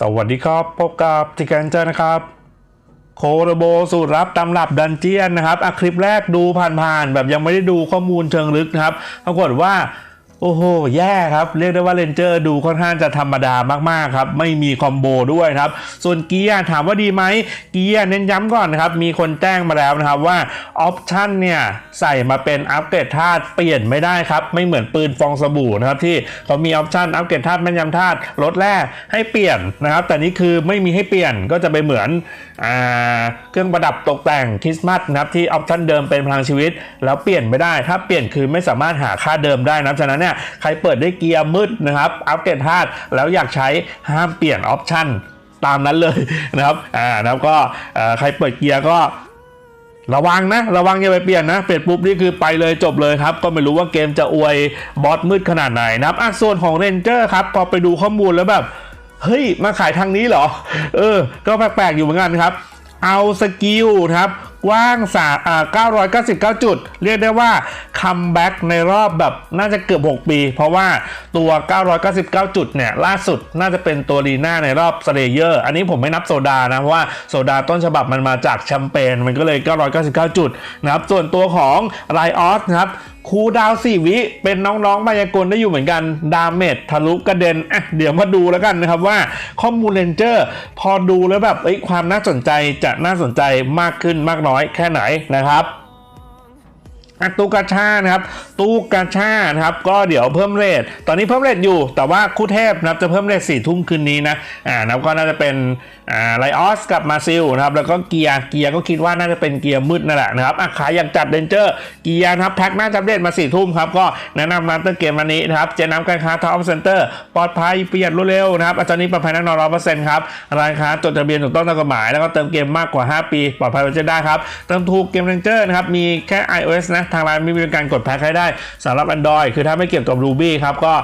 สวัสดีครับ พบกับจิกันเจอร์นะครับ โคโรโบสูตรลับตำรับดันเจียนนะครับอะคลิปแรกดูผ่านๆแบบยังไม่ได้ดูข้อมูลเชิงลึกนะครับปรากฏว่า โอ้โห แย่ครับ เรียกได้ว่าเรนเจอร์ดูค่อนข้างจะธรรมดามากๆครับ ไม่มีคอมโบด้วยครับ ส่วนเกียร์ถามว่าดีไหมเกียร์เน้นย้ำก่อนนะครับ มีคนแจ้งมาแล้วนะครับว่าออปชันเนี่ย ใส่มาเป็นอัปเกรดธาตุเปลี่ยนไม่ได้ครับ ไม่เหมือนปืนฟองสบู่นะครับ ที่เขามีออปชันอัปเกรดธาตุแม่นยำธาตุลดแร่ให้เปลี่ยนนะครับ แต่นี่คือไม่มีให้เปลี่ยนก็จะไปเหมือนอ่าเครื่องประดับตกแต่งคริสต์มาสนะครับที่ออปชันเดิมเป็นพลังชีวิต แล้วเปลี่ยนไม่ได้ถ้าเปลี่ยนคือไม่สามารถหาค่าเดิมได้นะฉะนั้นเนี่ยใครเปิดได้เกียร์มืดนะครับ อัปเกรดธาตุแล้วอยากใช้ห้ามเปลี่ยนออปชันตามนั้นเลยนะครับ อ่าแล้วก็ใครเปิดเกียร์ก็ระวังนะ ระวังอย่าไปเปลี่ยนนะ เปลี่ยนปุ๊บนี่คือไปเลยจบเลยครับ ก็ไม่รู้ว่าเกมจะอวยบอสมืดขนาดไหนนะครับอะส่วนของเรนเจอร์ครับ พอไปดูข้อมูลแล้วแบบ เฮ้ย มาขายทางนี้เหรอ เออ ก็แปลกๆอยู่เหมือนกันครับ เอาสกิลครับ กว้างสาอ่า999 จุด เรียกได้ว่าคัมแบ็กในรอบแบบน่าจะเกือบ 6 ปี เพราะว่าตัว 999 จุดเนี่ย ล่าสุดน่าจะเป็นตัวดีน่าในรอบสเลเยอร์ อันนี้ผมไม่นับโซดานะ เพราะว่าโซดาต้นฉบับมันมาจากแชมเปญมันก็เลย 999 จุดนะครับ ส่วนตัวของไรออสนะครับคูดาวสี่วิ เป็นน้องๆมายากลได้อยู่เหมือนกัน ดาเมจทะลุกระเด็นอะเดี๋ยวมาดูแล้วกันนะครับว่าข้อมูลเลนเจอร์พอดูแล้วแบบเอ้ความน่าสนใจจะน่าสนใจมากขึ้นมากน้อยแค่ไหนนะครับ อะตู้กาชานะครับตู้กาชานะครับก็เดี๋ยวเพิ่มเรทตอนนี้เพิ่มเรทอยู่ แต่ว่าคู่เทพนะครับจะเพิ่มเรทสี่ทุ่มคืนนี้นะอ่านะก็น่าจะเป็นอ่าไลออสกับมาซิลนะครับแล้วก็เกียร์เกียร์ก็คิดว่าน่าจะเป็นเกียร์มืดนั่นแหละนะครับอะขายอยากจัดเดนเจอร์เกียร์นะครับแพ็คหน้าจับเดตมาสี่ทุ่มครับก็แนะนำร้านเตอร์เกมวันนี้นะครับเจน้ำการค้าท็อปเซ็นเตอร์ปลอดภัยประหยัดรวดเร็วนะครับอาจารย์นี้ปลอดภัยแน่นอนร้อยเปอร์เซ็นต์ครับร้านค้าจดทะเบียนถูกต้องตามกฎหมายแล้วก็เติมเกมมากกว่า 5 ปี ปลอดภัยไว้ได้ครับเติมถูกเกมเรนเจอร์นะครับมีแค่ iOS นะทางร้านไม่มีการกดแพ็คให้ได้สำหรับ Android คือถ้าไม่เกี่ยวกับ Ruby ครับก็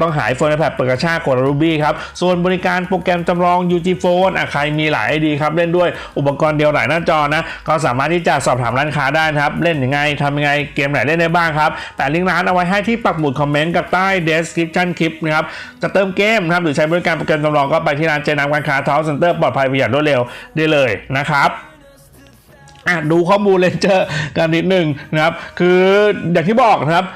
ต้องหายโฟนแพดเปิดกระชากกด Ruby ครับส่วนบริการโปรแกรมจำลอง UG Phone อะใครมีหลาย ID ครับเล่นด้วยอุปกรณ์เดียวหลายหน้าจอนะก็สามารถที่จะสอบถามร้านค้าได้ครับเล่นยังไงทำยังไงเกมไหนเล่นได้บ้างครับแต่ลิงก์ร้านเอาไว้ให้ที่ปักหมุดคอมเมนต์กับใต้ description คลิปนะครับจะเติมเกมนะครับหรือใช้บริการโปรแกรมจำลองก็ไปที่ร้านเจนามการค้าท็อปเซ็นเตอร์ปลอดภัยประหยัดรวดเร็วได้เลยนะครับ อะดูข้อมูลเลนเจอร์กันนิดหนึ่งนะครับ คืออย่างที่บอกนะครับ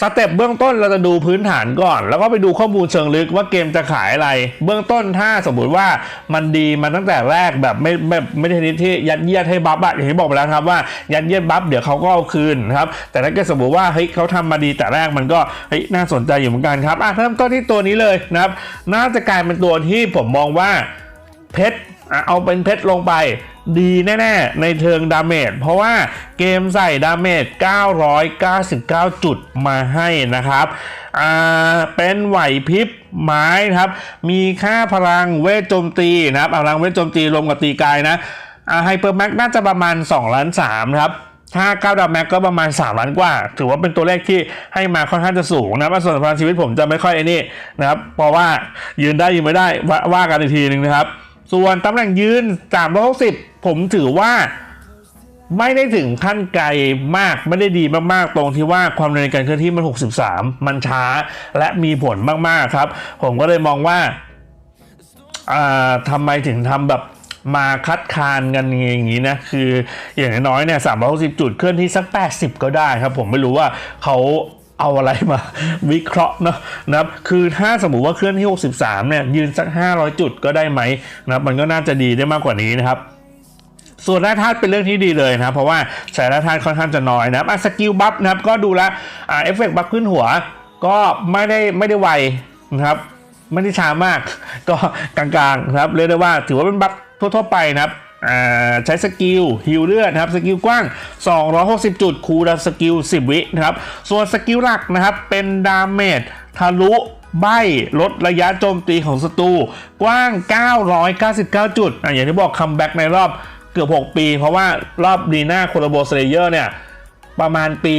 สเต็ปเบื้องต้นเราจะดูพื้นฐานก่อน แล้วก็ไปดูข้อมูลเชิงลึกว่าเกมจะขายอะไร เบื้องต้นถ้าสมมุติว่ามันดีมาตั้งแต่แรกแบบไม่ไม่ไม่ได้ชนิดที่ยัดเยียดให้บัฟอะอย่างที่บอกไปแล้วครับว่ายัดเยียดบัฟเดี๋ยวเขาก็เอาคืนครับแต่ถ้าเกิดสมมติว่าเฮ้ยเขาทำมาดีแต่แรกมันก็เฮ้ยน่าสนใจอยู่เหมือนกันครับอะเริ่มต้นที่ตัวนี้เลยนะครับ น่าจะกลายเป็นตัวที่ผมมองว่าเพชร เอาเป็นเพชรลงไปดีแน่ ๆ ในเทิงดาเมจเพราะว่าเกมใส่ดาเมจ 999 จุดมาให้นะครับ อ่า เป็นไหวพริบไม้ครับ มีค่าพลังเวทโจมตีนะครับพลังเวทโจมตีรวมกับตีกายนะไฮเปอร์แม็กน่าจะประมาณ2ล้าน3ครับถ้า9ดาวแม็กก็ประมาณ 3 ล้านกว่า ถือว่าเป็นตัวเลขที่ให้มาค่อนข้างจะสูงนะครับส่วนพลังชีวิตผมจะไม่ค่อยไอ้นี่นะครับ เพราะว่ายืนได้ยืนไม่ได้ว่าว่ากันอีกทีหนึ่งนะครับ ส่วนตำแหน่งยืน 360 ผมถือว่าไม่ได้ถึงขั้นไกลมากไม่ได้ดีมากๆ ตรงที่ว่าความเร็วในการเคลื่อนที่มัน 63 มันช้าและมีผลมากๆครับ ผมก็เลยมองว่าอ่าทำไมถึงทำแบบมาคัดค้านกันอย่างนี้นะ คืออย่างน้อยๆเนี่ย360จุดเคลื่อนที่สัก 80 ก็ได้ครับ ผมไม่รู้ว่าเขา เอาอะไรมาวิเคราะห์เนาะนะครับคือถ้าสมมุติว่าเคลื่อนที่ 63 เนี่ย ยืนสัก 500 จุดก็ได้ไหมนะครับมันก็น่าจะดีได้มากกว่านี้นะครับส่วนแร่ธาตุเป็นเรื่องที่ดีเลยนะเพราะว่าใช้แร่ธาตุค่อนข้างจะน้อยนะครับสกิลบัฟนะครับก็ดูแลเอฟเฟกต์บัฟขึ้นหัว ก็ไม่ได้ไม่ได้ไวนะครับไม่ได้ช้ามาก ก็กลางๆนะครับเรียกได้ว่าถือว่าเป็นบัฟทั่วๆไปนะครับ ใช้สกิลฮิลเลือดนะครับสกิลกว้าง 260 จุดคูลดสกิล 10 วินะครับ ส่วนสกิลหลักนะครับ เป็นดาเมจทะลุใบลดระยะโจมตีของศัตรูกว้าง 999 จุดออย่างที่บอกคัมแบ็กในรอบเกือบ 6 ปี เพราะว่ารอบดีน่าโคโลโบสเลเยอร์เนี่ย ประมาณปี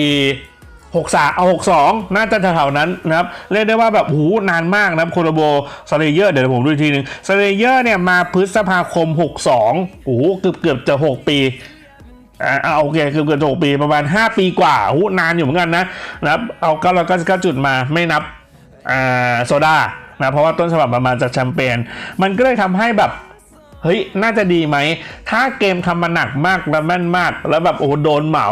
63เอา62 น่าจะแถวๆนั้นนะครับ เรียกได้ว่าแบบหูนานมากนะครับโคโลโบสเลเยอร์เดี๋ยวผมดูทีหนึงสเลเยอร์เนี่ยมาพฤษภาคม 62โอ้โหเกือบเกือบจะ 6 ปีอ่าอ่าโอเคเกือบเกือบจะ6ปีประมาณ 5 ปีกว่าหูนานอยู่เหมือนกันนะนะครับเอา999จุดมาไม่นับอ่าโซดานะเพราะว่าต้นฉบับมันมาจากแชมเปญมันก็เลยทำให้แบบเฮ้ย น่าจะดีไหม ถ้าเกมทำมาหนักมากและแม่นมาก แล้วแบบโอ้โหโดนเหมา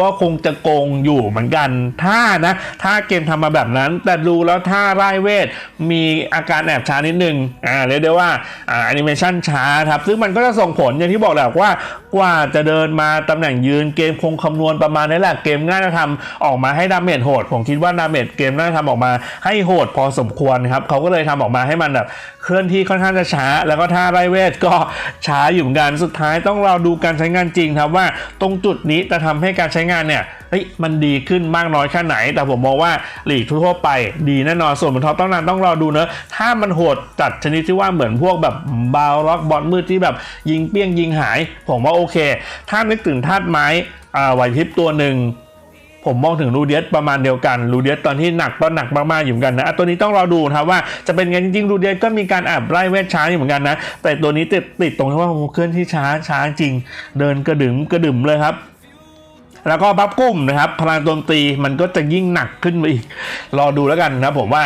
ก็คงจะโกงอยู่เหมือนกัน ถ้านะ ถ้าเกมทำมาแบบนั้น แต่ดูแล้วถ้าไร่เวท มีอาการแอบช้านิดนึง อ่าเรียกได้ว่าอ่าแอนิเมชันช้าครับ ซึ่งมันก็จะส่งผลอย่างที่บอกแหละว่ากว่าจะเดินมาตำแหน่งยืนเกมคงคำนวณประมาณนี้แหละเกมง่ายจะทำออกมาให้ดาเมจโหด ผมคิดว่าดาเมจเกมน่าจะทำออกมาให้โหดพอสมควรครับเขาก็เลยทำออกมาให้มันแบบเคลื่อนที่ค่อนข้างจะช้า แล้วก็ถ้าไรเวทก็ช้าอยู่เหมือนกันสุดท้ายต้องเรอดูการใช้งานจริงครับว่าตรงจุดนี้จะทำให้การใช้งานเนี่ยเฮ้ยมันดีขึ้นมากน้อยแค่ไหน แต่ผมมองว่าหลีกทั่วไปดีแน่นอนส่วนบนท็อปต้องนานต้องรอดูเนอะถ้ามันโหดจัดชนิดที่ว่าเหมือนพวกแบบบาวล็อกบอลมืดที่แบบยิงเปี้ยงยิงหาย ผมว่าโอเค ถ้านึกถึงธาตุไม้อ่าไหวพริบตัวหนึ่งผมมองถึงรูเดียสประมาณเดียวกันรูเดียสตอนที่หนักก็หนักมากๆอยู่เหมือนกันนะะตัวนี้ต้องรอดูนะครับว่าจะเป็นไงจริงๆรูเดียสก็มีการแอบไล่เวทช้าอยู่เหมือนกันนะแต่ตัวนี้ติดติดตรงที่ว่าเคลื่อนที่ช้าช้าจริง เดินกระดึมกระดึมเลยครับ แล้วก็บัฟกุ้มนะครับ พลังโจมตีมันก็จะยิ่งหนักขึ้นไปอีก รอดูแล้วกันนะผมว่า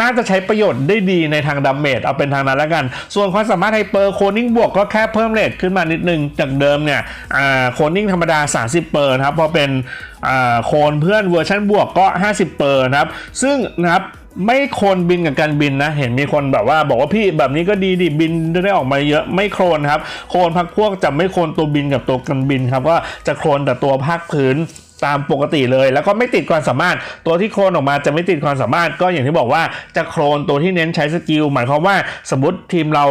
น่าจะใช้ประโยชน์ได้ดีในทางดาเมจเอาเป็นทางนั้นแล้วกัน ส่วนความสามารถไฮเปอร์โคนิ่งบวกก็แค่เพิ่มเรทขึ้นมานิดนึง จากเดิมเนี่ยโคนิ่งธรรมดา 30 เปอร์นะครับ พอเป็นโคนเพื่อนเวอร์ชันบวกก็ 50 เปอร์นะครับ ซึ่งนะครับ ไม่โคลนบินกับการบินนะ เห็นมีคนแบบว่า บอกว่าพี่แบบนี้ก็ดีดิบินได้ออกมาเยอะไม่โคลนครับ โคลนพักพวกจะไม่โคลนตัวบินกับตัวกันบินครับ ก็จะโคลนแต่ตัวภาคพื้นตามปกติเลย แล้วก็ไม่ติดความสามารถ ตัวที่โคลนออกมาจะไม่ติดความสามารถ ก็อย่างที่บอกว่าจะโคลนตัวที่เน้นใช้สกิลหมายความว่าสมมติทีมเรา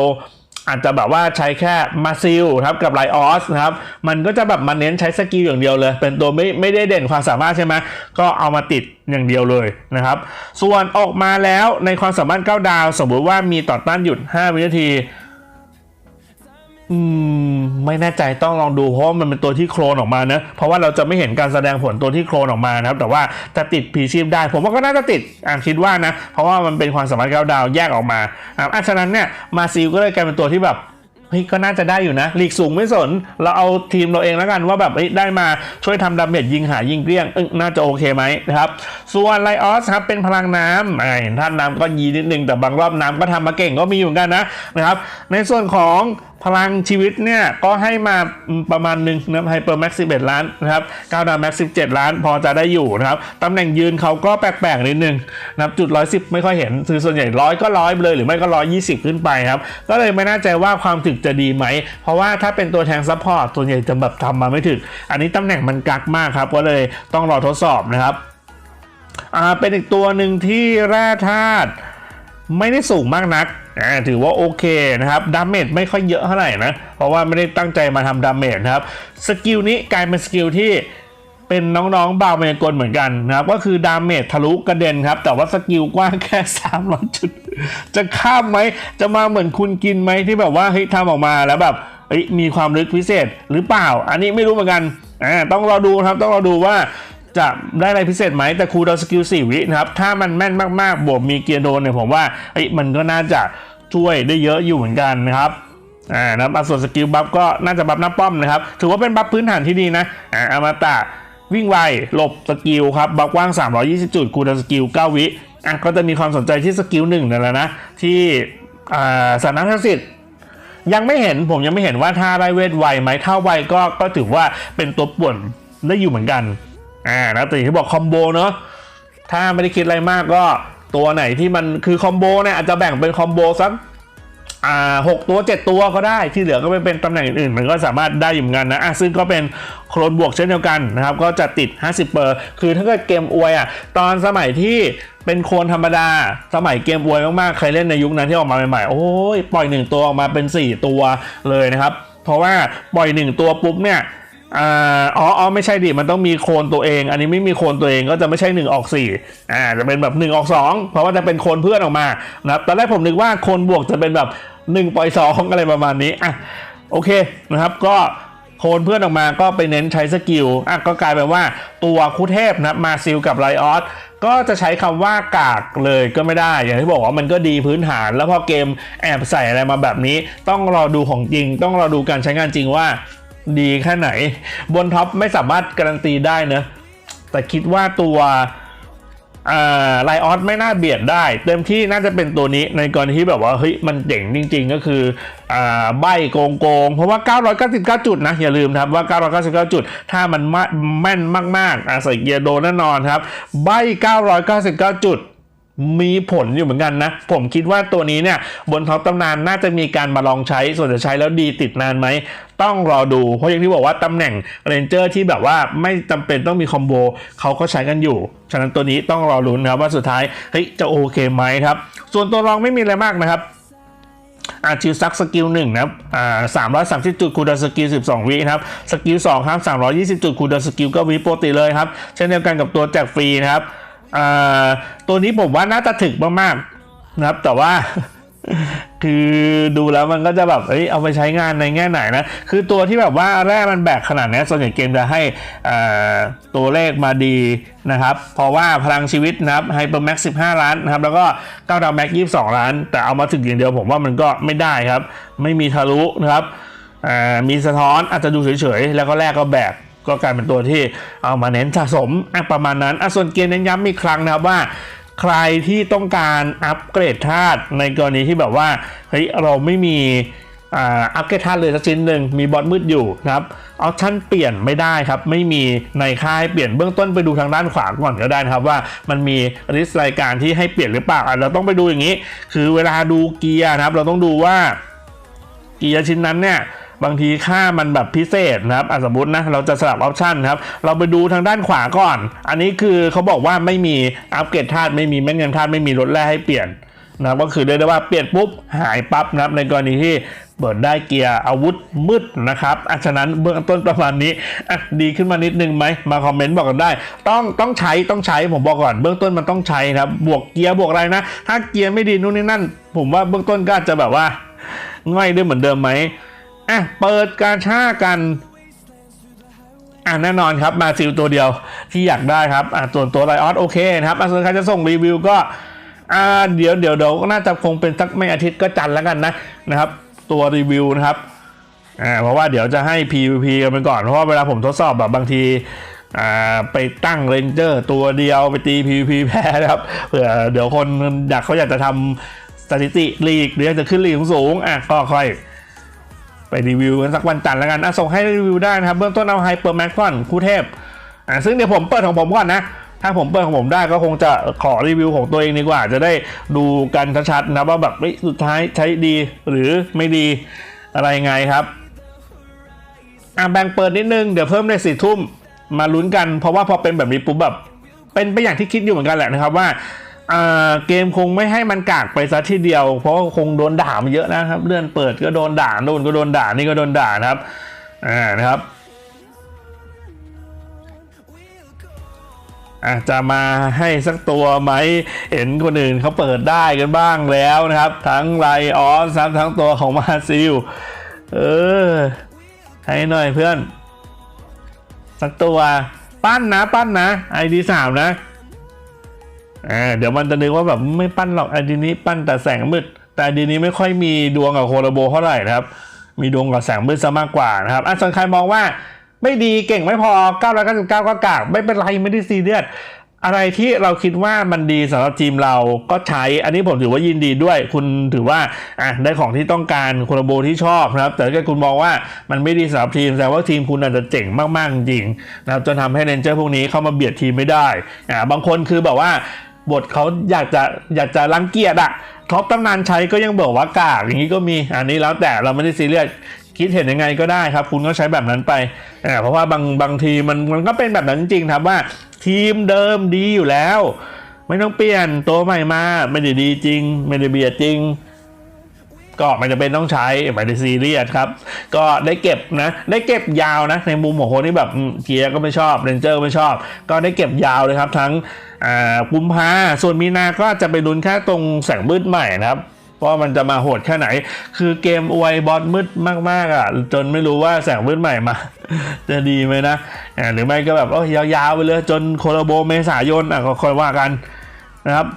อาจจะแบบว่าใช้แค่มาซิลครับกับไลออสนะครับมันก็จะแบบมาเน้นใช้สกิลอย่างเดียวเลย เป็นตัวไม่ไม่ได้เด่นความสามารถใช่ไหมก็เอามาติดอย่างเดียวเลยนะครับ ส่วนออกมาแล้วในความสามารถ9ดาว สมมติว่ามีต่อต้านหยุด 5 วินาที อืมไม่แน่ใจต้องลองดูเพราะว่ามันเป็นตัวที่โคลนออกมาเนะเพราะว่าเราจะไม่เห็นการแสดงผลตัวที่โคลนออกมานะครับแต่ว่าจะติดผีชีพได้ ผมว่าก็น่าจะติดอ่าคิดว่านะ เพราะว่ามันเป็นความสามารถก้าดาวแยกออกมาอะฉะนั้นเนี่ยมาซิลก็เลยกลายเป็นตัวที่แบบเฮ้ยก็น่าจะได้อยู่นะลีกสูงไม่สน เราเอาทีมเราเองแล้วกันว่าแบบเฮ้ได้มาช่วยทำดาเมจยิงหายิงเกลี้ยงเอ้ยน่าจะโอเคไหมนะครับ ส่วนไลออสครับเป็นพลังน้ำอ่าเห็นท่านน้ำก็ยีนิดนึงแต่บางรอบน้ำก็ทำมาเก่งก็มีอยู่เหมือนกันนะนะครับ ในส่วนของ พลังชีวิตเนี่ยก็ให้มาประมาณหนึ่งนะไฮเปอร์แม็กซ์11ล้านนะครับก้าวดาวแม็กซ์17ล้าน พอจะได้อยู่นะครับตำแหน่งยืนเขาก็แปลกๆนิดนึงนะครับจุด110ไม่ค่อยเห็นคือส่วนใหญ่ร้อยก็ร้อยเลยหรือไม่ก็120ขึ้นไปครับ ก็เลยไม่แน่ใจว่าความถึกจะดีไหม เพราะว่าถ้าเป็นตัวแทงซัพพอร์ตส่วนใหญ่จะแบบทำมาไม่ถึกอันนี้ตำแหน่งมันกักมากครับ ก็เลยต้องรอทดสอบนะครับอ่าเป็นอีกตัวหนึ่งที่แร่ธาตุ ไม่ได้สูงมากนักอ่าถือว่าโอเคนะครับดาเมจไม่ค่อยเยอะเท่าไหร่นะ เพราะว่าไม่ได้ตั้งใจมาทำดาเมจนะครับ สกิลนี้กลายเป็นสกิลที่เป็นน้องๆบาวเมกลเหมือนกันนะครับ ก็คือดาเมจทะลุกระเด็นครับ แต่ว่าสกิลกว้างแค่ 300 จุด จะข้ามไหม จะมาเหมือนคุณกินไหมที่แบบว่าเฮ้ยทำออกมาแล้วแบบมีความลึกพิเศษหรือเปล่า อันนี้ไม่รู้เหมือนกันอ่าต้องรอดูครับต้องรอดูว่า จะได้อะไรพิเศษไหมแต่ครูดาวสกิล4วินะครับ ถ้ามันแม่นมากๆ บวกมีเกียร์โดนเนี่ยผมว่าเอ้มันก็น่าจะช่วยได้เยอะอยู่เหมือนกันนะครับอ่านะส่วนสกิลบัฟก็น่าจะบัฟหน้าป้อมนะครับ ถือว่าเป็นบัฟพื้นฐานที่ดีนะอ่าอมตะวิ่งไวหลบสกิลครับบัฟกว้าง 320 จุดครูดาวสกิล 9 วิอะก็จะมีความสนใจที่สกิลหนึ่งนั่นแหละนะ ที่อ่าสานักสิทธิ์ยังไม่เห็นผมยังไม่เห็นว่าถ้าได้เวทไวไหมถ้าไวก็ก็ถือว่าเป็นตัวป่วนได้อยู่เหมือนกัน อ่านะแต่ที่บอกคอมโบเนาะถ้าไม่ได้คิดอะไรมากก็ตัวไหนที่มันคือคอมโบเนี่ยอาจจะแบ่งเป็นคอมโบสักอ่าหกตัวเจ็ดตัวก็ได้ที่เหลือก็ไปเป็นตำแหน่งอื่นๆมันก็สามารถได้อยู่เหมือนกันนะอะซึ่งก็เป็นโคลนบวกเช่นเดียวกันนะครับ ก็จะติด 50 เปอร์ คือถ้าเกิดเกมอวยอะตอนสมัยที่เป็นโคลนธรรมดา สมัยเกมอวยมากๆ ใครเล่นในยุคนั้นที่ออกมาใหม่ๆ โอ้ยปล่อยหนึ่งตัวออกมาเป็น 4 ตัวเลยนะครับ เพราะว่าปล่อยหนึ่งตัวปุ๊บเนี่ย อ่าอ๋ออ๋อไม่ใช่ดิมันต้องมีโคนตัวเอง อันนี้ไม่มีโคนตัวเองก็จะไม่ใช่1ออก4อ่าจะเป็นแบบ1ออก2 เพราะว่าจะเป็นโคนเพื่อนออกมานะครับตอนแรกผมนึกว่าโคนบวกจะเป็นแบบ1ปล่อย2อะไรประมาณนี้อะโอเคนะครับก็โคนเพื่อนออกมาก็ไปเน้นใช้สกิลอะก็กลายเป็นว่าตัวคู่เทพนะมาซิลกับไลออสก็จะใช้คำว่ากากเลยก็ไม่ได้ อย่างที่บอกว่ามันก็ดีพื้นฐาน แล้วพอเกมแอบใส่อะไรมาแบบนี้ ต้องรอดูของจริง ต้องรอดูการใช้งานจริงว่า ดีแค่ไหน บนท็อปไม่สามารถการันตีได้เนะ แต่คิดว่าตัวไลออสไม่น่าเบียดได้ เต็มที่น่าจะเป็นตัวนี้ในกรณีที่แบบว่าเฮ้ยมันเจ๋งจริง ๆ ก็คืออใบโกงโกงเพราะว่า 999 จุดนะ อย่าลืมครับว่า 999 จุด ถ้ามันมแม่นมากๆอาใส่เกียร์โดนแน่นอนครับ ใบ 999 จุดมีผลอยู่เหมือนกันนะ ผมคิดว่าตัวนี้เนี่ย บนท็อปตำนานน่าจะมีการมาลองใช้ส่วนจะใช้แล้วดีติดนานไหม ต้องรอดูเพราะอย่างที่บอกว่าตำแหน่งเรนเจอร์ที่แบบว่าไม่จำเป็นต้องมีคอมโบเขาก็ใช้กันอยู่ ฉะนั้นตัวนี้ต้องรอลุ้นนะครับว่าสุดท้ายเฮ้ยจะโอเคไหมครับ ส่วนตัวรองไม่มีอะไรมากนะครับอาชิวซักสกิลหนึ่งนะครับอ่าสามร้อยสามสิบจุดคูดสกิลสิบสองวิครับ สกิลสองครับสามร้อยยี่สิบจุดคูดสกิลก็วิปกติเลยครับ เช่นเดียวกันกับตัวแจกฟรีนะครับอ่าตัวนี้ผมว่าน่าจะถึกมากๆนะครับ แต่ว่า คือดูแล้วมันก็จะแบบเอ้ยเอาไปใช้งานในแง่ไหนนะ คือตัวที่แบบว่าแร่มันแบกขนาดนี้ส่วนใหญ่เกมจะให้ตัวเลขมาดีนะครับ เพราะว่าพลังชีวิตนะครับไฮเปอร์แม็ก15 ล้านนะครับ แล้วก็9ดาวแม็ก22ล้าน แต่เอามาถึงอย่างเดียวผมว่ามันก็ไม่ได้ครับ ไม่มีทะลุนะครับมีสะท้อนอาจจะดูเฉยๆ แล้วก็แรกก็แบกก็กลายเป็นตัวที่เอามาเน้นสะสมะประมาณนั้นอะส่วนเกมเน้นย้ำอีกครั้งนะครับว่า ใครที่ต้องการอัปเกรดธาตุในกรณีที่แบบว่าเฮ้ยเราไม่มีอัปเกรดธาตุเลยสักชิ้นหนึ่งมีบอทมืดอยู่นะครับออปชั่นเปลี่ยนไม่ได้ครับ ไม่มีในค่ายเปลี่ยนเบื้องต้นไปดูทางด้านขวาก่อนก็ได้นะครับว่ามันมีริสรายการที่ให้เปลี่ยนหรือเปล่าอะเราต้องไปดูอย่างนี้ คือเวลาดูเกียร์นะครับ เราต้องดูว่าเกียร์ชิ้นนั้นเนี่ย บางทีค่ามันแบบพิเศษนะครับสมมตินะเราจะสลับออปชันครับเราไปดูทางด้านขวาก่อน อันนี้คือเขาบอกว่าไม่มีอัปเกรดธาตุไม่มีแม่งเงินธาตุไม่มีรถแร่ให้เปลี่ยนนะครับก็คือเรียกได้ว่าเปลี่ยนปุ๊บหายปั๊บนะครับในกรณีที่เปิดได้เกียร์อาวุธมืดนะครับอะฉะนั้นเบื้องต้นประมาณนี้อะดีขึ้นมานิดนึงไหมมาคอมเมนต์บอกกันได้ ต้องต้องใช้ต้องใช้ผมบอกก่อนเบื้องต้นมันต้องใช้นะครับบวกเกียร์บวกอะไรนะ ถ้าเกียร์ไม่ดีนู่นนี่นั่น ผมว่าเบื้องต้นก็อาจจะแบบว่าง่ายได้เหมือนเดิมไหม อะเปิดการช่ากันอะแน่นอนครับมาซิลตัวเดียวที่อยากได้ครับอะส่วนตัวไลออสโอเคนะครับอะส่วนใครจะส่งรีวิวก็อ่าเดี๋ยวเดี๋ยวเดี๋ยวน่าจะคงเป็นสักไม่อาทิตย์ก็จันแล้วกันนะนะครับ ตัวรีวิวนะครับอ่าเพราะว่าเดี๋ยวจะให้ PVP กันไปก่อนเพราะว่าเวลาผมทดสอบแบบบางทีอ่าไปตั้งเรนเจอร์ตัวเดียวไปตี PVP แพ้นะครับเผื่อเดี๋ยวคนอยากเขาอยากจะทำสถิติลีกหรืออยากจะขึ้นลีกสูงอะก็ค่อย ไปรีวิวกันสักวันจันทร์แล้วกันอะส่งให้รีวิวได้นะครับเบื้องต้นเอาไฮเปอร์แม็กก่อนคู่เทพอะซึ่งเดี๋ยวผมเปิดของผมก่อนนะถ้าผมเปิดของผมได้ก็คงจะขอรีวิวของตัวเองดีกว่า จะได้ดูกันชัดๆนะว่าแบบสุดท้ายใช้ดีหรือไม่ดีอะไรไงครับอะแบ่งเปิดนิดนึงเดี๋ยวเพิ่มในสี่ทุ่มมาลุ้นกัน เพราะว่าพอเป็นแบบนี้ปุ๊บแบบเป็นไปอย่างที่คิดอยู่เหมือนกันแหละนะครับว่า เกมคงไม่ให้มันกากไปซะทีเดียว เพราะคงโดนด่ามาเยอะนะครับ เลื่อนเปิดก็โดนด่าโดนก็โดนด่านี่ก็โดนด่านะครับอ่านะครับอะจะมาให้สักตัวไหมเห็นคนอื่นเขาเปิดได้กันบ้างแล้วนะครับ ทั้งไลออสครับทั้งตัวของมาซิล เออ ให้หน่อยเพื่อน สักตัว ปั้นนะ ปั้นนะไอดีสามนะ อ่าเดี๋ยวมันจะนึกว่าแบบไม่ปั้นหรอกไอดีนี้ปั้นแต่แสงมืด แต่อดีนี้ไม่ค่อยมีดวงกับโคโรโบเท่าไหร่นะครับ มีดวงกับแสงมืดซะมากกว่านะครับอะส่วนใครมองว่าไม่ดีเก่งไม่พอ 999 ก็กากไม่เป็นไรไม่ได้ซีเรียสอะไรที่เราคิดว่ามันดีสำหรับทีมเราก็ใช้ อันนี้ผมถือว่ายินดีด้วย คุณถือว่าอะได้ของที่ต้องการโคโรโบที่ชอบนะครับ แต่ถ้าคุณมองว่ามันไม่ดีสำหรับทีมแสดงว่าทีมคุณอาจจะเจ๋งมาก ๆ จริงนะครับจนทำให้เรนเจอร์พวกนี้เข้ามาเบียดทีมไม่ได้อ่าบางคนคือแบบว่า บทเขาอยากจะอยากจะรังเกียจอะท็อปตำนานใช้ก็ยังบอกว่ากากอย่างนี้ก็มีอันนี้แล้วแต่เราไม่ได้ซีเรียสคิดเห็นยังไงก็ได้ครับ คุณก็ใช้แบบนั้นไปอ่าเพราะว่าบางบางทีมันมันก็เป็นแบบนั้นจริงๆครับว่า ทีมเดิมดีอยู่แล้ว ไม่ต้องเปลี่ยนตัวใหม่มาไม่ได้ดีจริง ไม่ได้เบียดจริง ก็ไม่จำเป็นต้องใช้ไม่ได้ซีเรียสครับ ก็ได้เก็บนะ ได้เก็บยาวนะ ในมุมของคนที่แบบเกียร์ก็ไม่ชอบเรนเจอร์ไม่ชอบ ก็ได้เก็บยาวเลยครับ ทั้งอ่ากุมภาส่วนมีนาก็จะไปลุ้นแค่ตรงแสงมืดใหม่นะครับว่ามันจะมาโหดแค่ไหน คือเกมอวยบอสมืดมากๆอะ จนไม่รู้ว่าแสงมืดใหม่มา จะดีไหมนะอ่าหรือไม่ก็แบบโอ้ยยาวๆไปเลย จนโคโลโบเมษายนอะก็ค่อยว่ากันนะครับ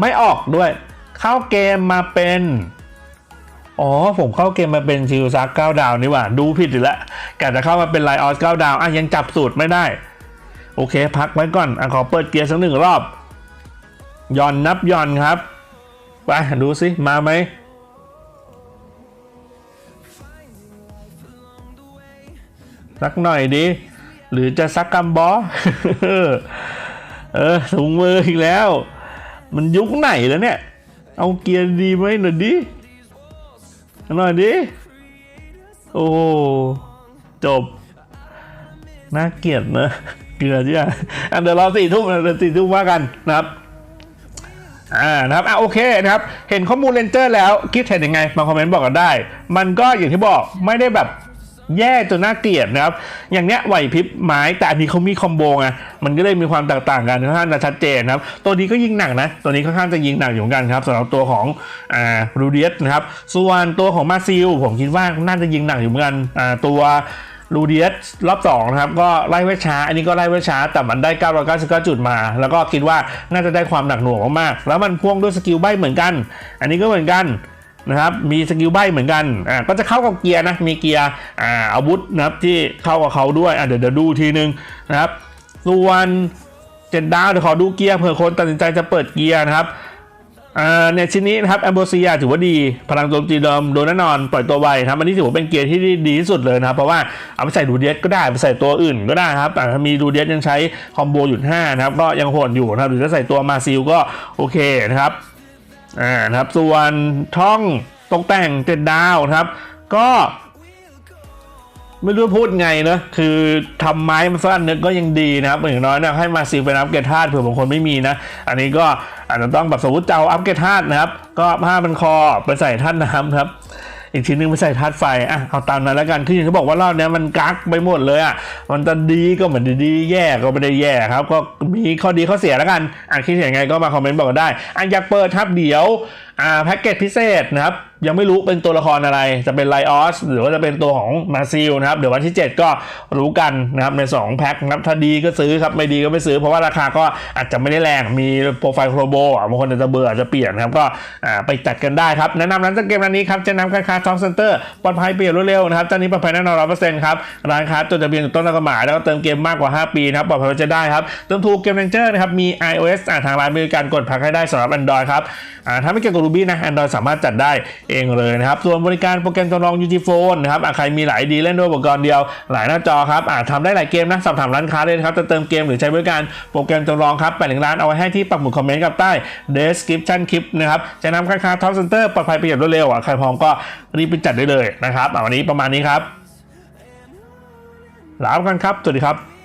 ไม่ออกด้วย เข้าเกมมาเป็น อ๋อ ผมเข้าเกมมาเป็นชิวซักเก้าดาวนี่หว่า ดูผิดอีกแล้วกะจะเข้ามาเป็นไลออสเก้าดาวอะยังจับสูตรไม่ได้ โอเค พักไว้ก่อนอะขอเปิดเกียร์สักหนึ่งรอบย่อนนับย่อนครับ ไป ดูสิ มาไหมสักหน่อยดิ หรือจะซักกัมบอเออถุงมืออีกแล้ว มันยุคไหนแล้วเนี่ย เอาเกียร์ดีไหมหน่อยดิ หน่อยดิโอ้จบ น่าเกลียดนะเกลือจ้ะอะเดี๋ยวรอสี่ทุ่มนเดี๋ยวสี่ทุ่มว่ากันนะครับอ่านะครับอะโอเคนะครับ เห็นข้อมูลเลนเจอร์แล้วคิดเห็นยังไงมาคอมเมนต์บอกกันได้ มันก็อย่างที่บอกไม่ได้แบบ แย่จนน่าเกลียดนะครับ อย่างเนี้ยไหวพริบไม้แต่อันนี้เขามีคอมโบไงมันก็เลยมีความแตกต่างกันค่อนข้างจะชัดเจนนะครับ ตัวนี้ก็ยิงหนักนะ ตัวนี้ค่อนข้างจะยิงหนักอยู่เหมือนกันครับสำหรับตัวของอ่ารูเดียสนะครับ ส่วนตัวของมาซิล ผมคิดว่าน่าจะยิงหนักอยู่เหมือนกันอ่าตัวลูเดียสรอบ2นะครับก็ไล่ไว้ช้า อันนี้ก็ไล่ไว้ช้า แต่มันได้ 999 จุดมา แล้วก็คิดว่าน่าจะได้ความหนักหน่วงมากๆแล้วมันพ่วงด้วยสกิลใบเหมือนกัน อันนี้ก็เหมือนกัน นะครับมีสกิลใบเหมือนกันอ่าก็จะเข้ากับเกียร์นะมีเกียร์อ่าอาวุธนะครับที่เข้ากับเขาด้วยอะเดี๋ยวเดี๋ยวดูทีนึงนะครับส่วนเจ็ดดาวเดี๋ยวขอดูเกียร์เผื่อคนตัดสินใจจะเปิดเกียร์นะครับอ่าเนี่ยชิ้นนี้นะครับแอมโบเซียถือว่าดี พลังโจมตีเดิมโดนแน่นอนปล่อยตัวไวครับอันนี้ถือว่าเป็นเกียร์ที่ดีที่สุดเลยนะครับ เพราะว่าเอาไปใส่ดูเดียสก็ได้ไปใส่ตัวอื่นก็ได้ครับแต่ถ้ามีดูเดียสยังใช้คอมโบหยุด5นะครับก็ยังโหดอยู่นะครับหรือถ้าใส่ตัวมาซิลก็โอเคนะครับ อ่านะครับส่วนท่องตกแต่งเจ็ดดาวครับ ก็ ไม่รู้พูดไงเนอะคือทำไม้มันสั้นนึกก็ยังดีนะครับอย่างน้อยเนี่ยให้มาซิลเป็นอัพเกรดธาตุเผื่อบางคนไม่มีนะ อันนี้ก็อาจจะต้องแบบสมมติจะเอาอัพเกรดธาตุนะครับ ก็ผ้ามันคอไปใส่ท่านน้ำครับ อีกชิ้นหนึงไปใส่ธาตุไฟอะเอาตามนั้นแล้วกันคืออย่างที่บอกว่ารอบนี้มันกักไปหมดเลยอะมันจะดีก็เหมือนดีแย่ก็ไม่ได้แย่ครับ ก็มีข้อดีข้อเสียแล้วกันอะคิดเห็นยังไงก็มาคอมเมนต์บอกกันได้อะอยากเปิดครับเดี๋ยว อ่าแพ็กเกจพิเศษนะครับ ยังไม่รู้เป็นตัวละครอะไรจะเป็นไลออสหรือว่าจะเป็นตัวของมาซิลนะครับ เดี๋ยววันที่ 7 ก็รู้กันนะครับใน 2 แพ็คนะครับถ้าดีก็ซื้อครับ ไม่ดีก็ไม่ซื้อ เพราะว่าราคาก็อาจจะไม่ได้แรงมีโปรไฟล์โครโบบางคนอาจจะเบื่ออาจจะเปลี่ยนนะครับ ก็ไปจัดกันได้ครับ แนะนำร้านเกมร้านนี้ครับจะนำการค้าท็อปเซ็นเตอร์ปลอดภัยเปลี่ยนรวดเร็วนะครับเจ้านี้ปลอดภัยแน่นอนร้อยเปอร์เซ็นต์ครับร้านค้าจดทะเบียนถูกต้องตามกฎหมายแล้วก็เติมเกมมากกว่า 5 ปีนะครับปลอดภัยจะได้ครับเติมถูกเกมเรนเจอร์นะครับมี iOS อ่าทางร้านมือการกดพักให้ได้สำหรับ Android ครับถ้าไม่เกี่ยวกับ Ruby นะ Android สามารถจัดได้เองเลยนะครับ ส่วนบริการโปรแกรมจำลอง UT Phone นะครับใครมีหลายดีเล่นด้วยอุปกรณ์เดียว หลายหน้าจอครับอ่าทำได้หลายเกมนะสอบถามร้านค้าเลยนะครับจะเติมเกมหรือใช้บริการโปรแกรมจำลองครับแปดหนึ่งร้านเอาไว้ให้ที่ปักหมุดคอมเมนต์กับใต้ description คลิปนะครับจะนำกาค้า Top Center ปลอดภัยประหยัดรวดเร็วอะใครพร้อมก็รีบไปจัดได้เลยนะครับอ่าวันนี้ประมาณนี้ครับลาไปกันครับ สวัสดีครับ